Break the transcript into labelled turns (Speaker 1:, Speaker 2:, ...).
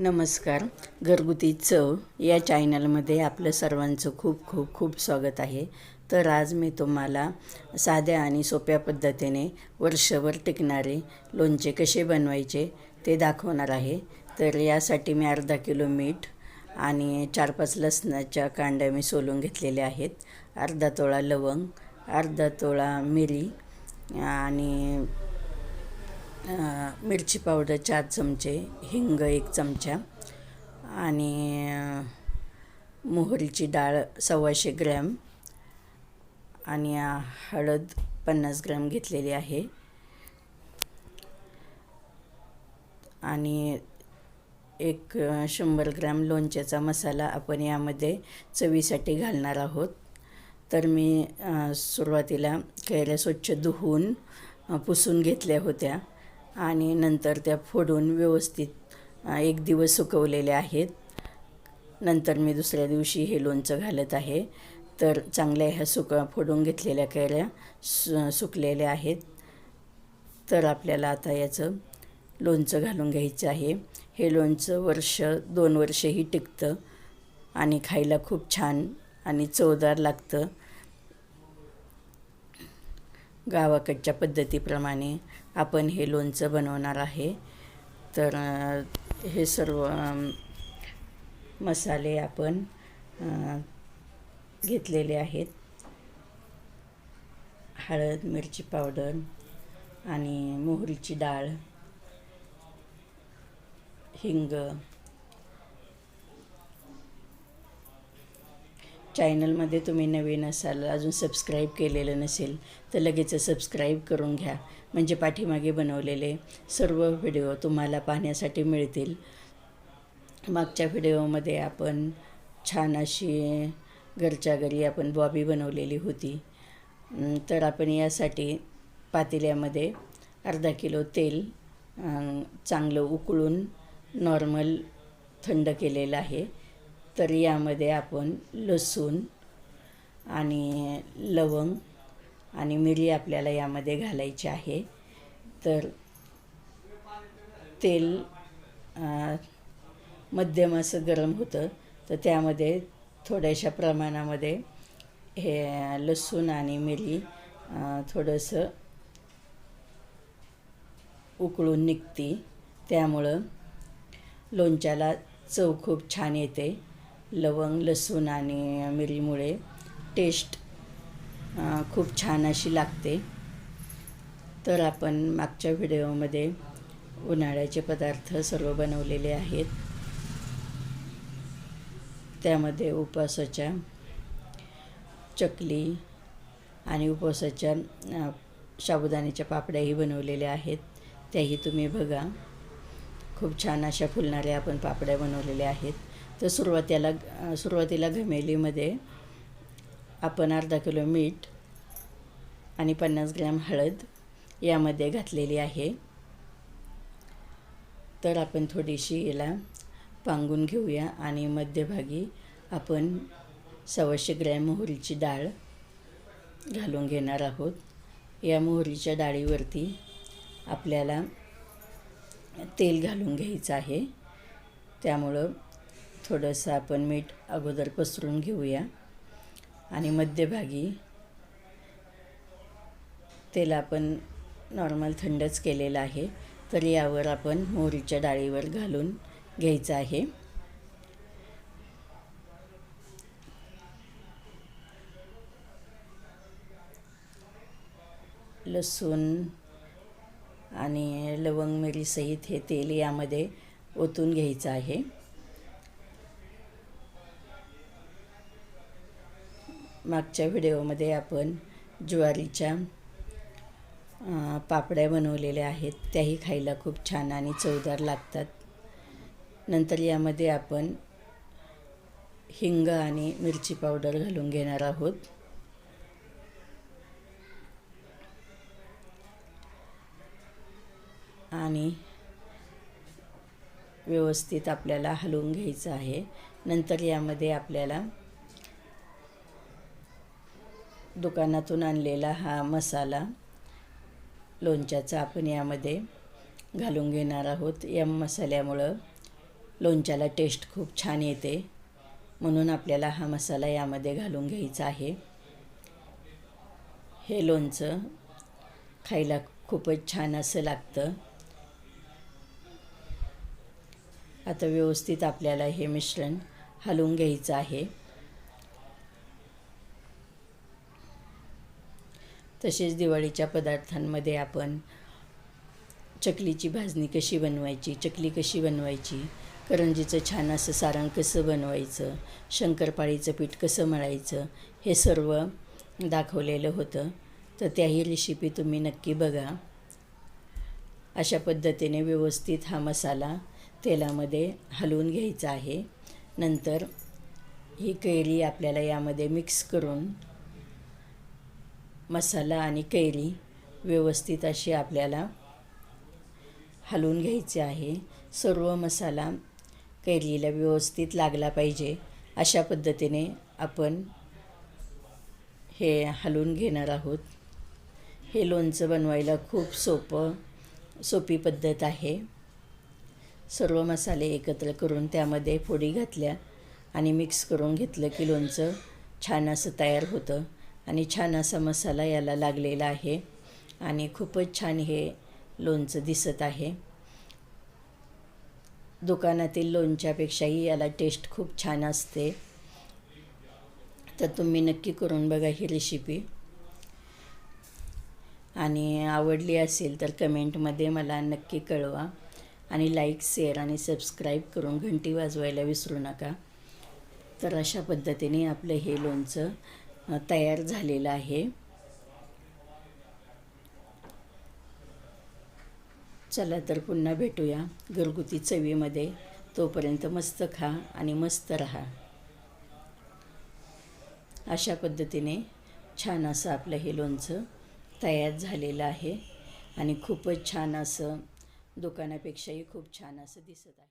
Speaker 1: नमस्कार. घरगुती चव या चॅनलमध्ये आपलं सर्वांचं खूप खूप खूप स्वागत आहे. तर आज मी तुम्हाला साध्या आणि सोप्या पद्धतीने वर्षभर टिकणारे लोणचे कसे बनवायचे ते दाखवणार आहे. तर यासाठी मी अर्धा किलो मीठ आणि चार पाच लसणाच्या कांड्या मी सोलून घेतलेल्या आहेत. अर्धा तोळा लवंग अर्धा तोळा मिरी आणि मिरची पावडर चार चमचे हिंग एक चमचा आणि मोहरीची डाळ सव्वाशे ग्रॅम आणि हळद पन्नास ग्रॅम घेतलेली आहे. आणि एक शंभर ग्रॅम लोणच्याचा मसाला आपण यामध्ये चवीसाठी घालणार आहोत. तर मी सुरुवातीला कैऱ्या स्वच्छ धुवून पुसून घेतल्या होत्या. आणि नंतर त्या फोडून व्यवस्थित एक दिवस सुकवलेल्या आहेत. नंतर मी दुसऱ्या दिवशी हे लोणचं घालत आहे. तर चांगल्या ह्या सुक फोडून घेतलेल्या कैऱ्या सु सुकलेल्या आहेत. तर आपल्याला आता याचं लोणचं घालून घ्यायचं आहे. हे लोणचं वर्ष दोन वर्षही टिकतं आणि खायला खूप छान आणि चवदार लागतं. गावाकडच्या पद्धतीप्रमाणे आपण हे लोणचं बनवणार आहे. तर हे सर्व मसाले आपण घेतलेले आहेत. हळद मिरची पावडर आणि मोहरीची डाळ हिंग चॅनलमध्ये तुम्ही नवीन असाल अजून सबस्क्राईब केलेलं नसेल तर लगेच सबस्क्राईब करून घ्या. म्हणजे पाठीमागे बनवलेले सर्व व्हिडिओ तुम्हाला पाहण्यासाठी मिळतील. मागच्या व्हिडिओमध्ये आपण छान अशी घरच्या घरी आपण बॉबी बनवलेली होती. तर आपण यासाठी पातेल्यामध्ये अर्धा किलो तेल चांगलं उकळून नॉर्मल थंड केलेलं आहे. तर यामध्ये आपण लसूण आणि लवंग आणि मिरी आपल्याला यामध्ये घालायची आहे. तर तेल मध्यम असं गरम होतं. तर त्यामध्ये थोड्याशा प्रमाणामध्ये हे लसूण आणि मिरी थोडंसं उकळून निघते. त्यामुळं लोणच्याला चव खूप छान येते. लवंग लसूण आणि मिरीमुळे टेस्ट खूप छान अशी लागते. तर आपण मागच्या व्हिडिओमध्ये उन्हाळ्याचे पदार्थ सर्व बनवलेले आहेत. त्यामध्ये उपवासाच्या चकली आणि उपवासाच्या साबुदाण्याच्या पापड्याही बनवलेल्या आहेत. त्याही तुम्ही बघा. खूप छान अशा फुलणाऱ्या आपण पापड्या बनवलेल्या आहेत. तर सुरुवातीला सुरुवातीला घमेलीमध्ये आपण अर्धा किलो मीठ आणि पन्नास ग्रॅम हळद यामध्ये घातलेली आहे. तर आपण थोडीशी याला पांगून घेऊया आणि मध्यभागी आपण सव्वाशे ग्रॅम मोहरीची डाळ घालून घेणार आहोत. या मोहरीच्या डाळीवरती आपल्याला तेल घालून घ्यायचं आहे. त्यामुळं थोडंसं आपण मीठ अगोदर पसरून घेऊया. आणि मध्यभागी तेल आपण नॉर्मल थंडच केलेलं आहे. तर यावर आपण मोहरीच्या डाळीवर घालून घ्यायचं आहे. लसूण आणि लवंग मिरीसहित हे तेल यामध्ये ओतून घ्यायचं आहे. मागच्या व्हिडिओमध्ये आपण ज्वारीच्या पापड्या बनवलेल्या आहेत. त्याही खायला खूप छान आणि चवदार लागतात. नंतर यामध्ये आपण हिंग आणि मिरची पावडर घालून घेणार आहोत. आणि व्यवस्थित आपल्याला हलवून घ्यायचं आहे. नंतर यामध्ये आपल्याला दुकानातून आणलेला हा मसाला लोणच्याचा आपण यामध्ये घालून घेणार आहोत. या मसाल्यामुळं लोणच्याला टेस्ट खूप छान येते. म्हणून आपल्याला हा मसाला यामध्ये घालून घ्यायचा आहे. हे लोणचं खायला खूपच छान असं लागतं. आता व्यवस्थित आपल्याला हे मिश्रण हलवून घ्यायचं आहे. तसेच दिवाळीच्या पदार्थांमध्ये आपण चकलीची भाजणी कशी बनवायची चकली कशी बनवायची करंजीचं छान असं सारण कसं बनवायचं शंकरपाळीचं पीठ कसं मळायचं हे सर्व दाखवलेलं होतं. तर त्याही रेसिपी तुम्ही नक्की बघा. अशा पद्धतीने व्यवस्थित हा मसाला तेलामध्ये हलवून घ्यायचा आहे. नंतर ही कैरी आपल्याला यामध्ये मिक्स करून मसाला आणि कैरी व्यवस्थित अशी आपल्याला हलवून घ्यायचे आहे. सर्व मसाला कैरीला व्यवस्थित लागला पाहिजे. अशा पद्धतीने आपण हे हलवून घेणार आहोत. हे लोणचं बनवायला खूप सोपं सोपी पद्धत आहे. सर्व मसाले एकत्र करून त्यामध्ये फोडी घातल्या आणि मिक्स करून घेतलं की लोणचं छान असं तयार होतं. आणि छान असा मसाला याला लागलेला आहे. आणि खूपच छान हे लोणचं दिसत आहे. दुकानातील लोणच्यापेक्षाही याला टेस्ट खूप छान असते. तर तुम्ही नक्की करून बघा ही रेसिपी आणि आवडली असेल तर कमेंटमध्ये मला नक्की कळवा. आणि लाईक शेअर आणि सबस्क्राईब करून घंटी वाजवायला विसरू नका. तर अशा पद्धतीने आपलं हे लोणचं तयार झालेलं आहे. चला तर पुन्हा भेटूया घरगुती चवीमध्ये. तोपर्यंत मस्त खा आणि मस्त राहा. अशा पद्धतीने छान असं आपलं हे लोणचं तयार झालेलं आहे. आणि खूपच छान असं दुकानापेक्षाही खूप छान असं दिसत आहे.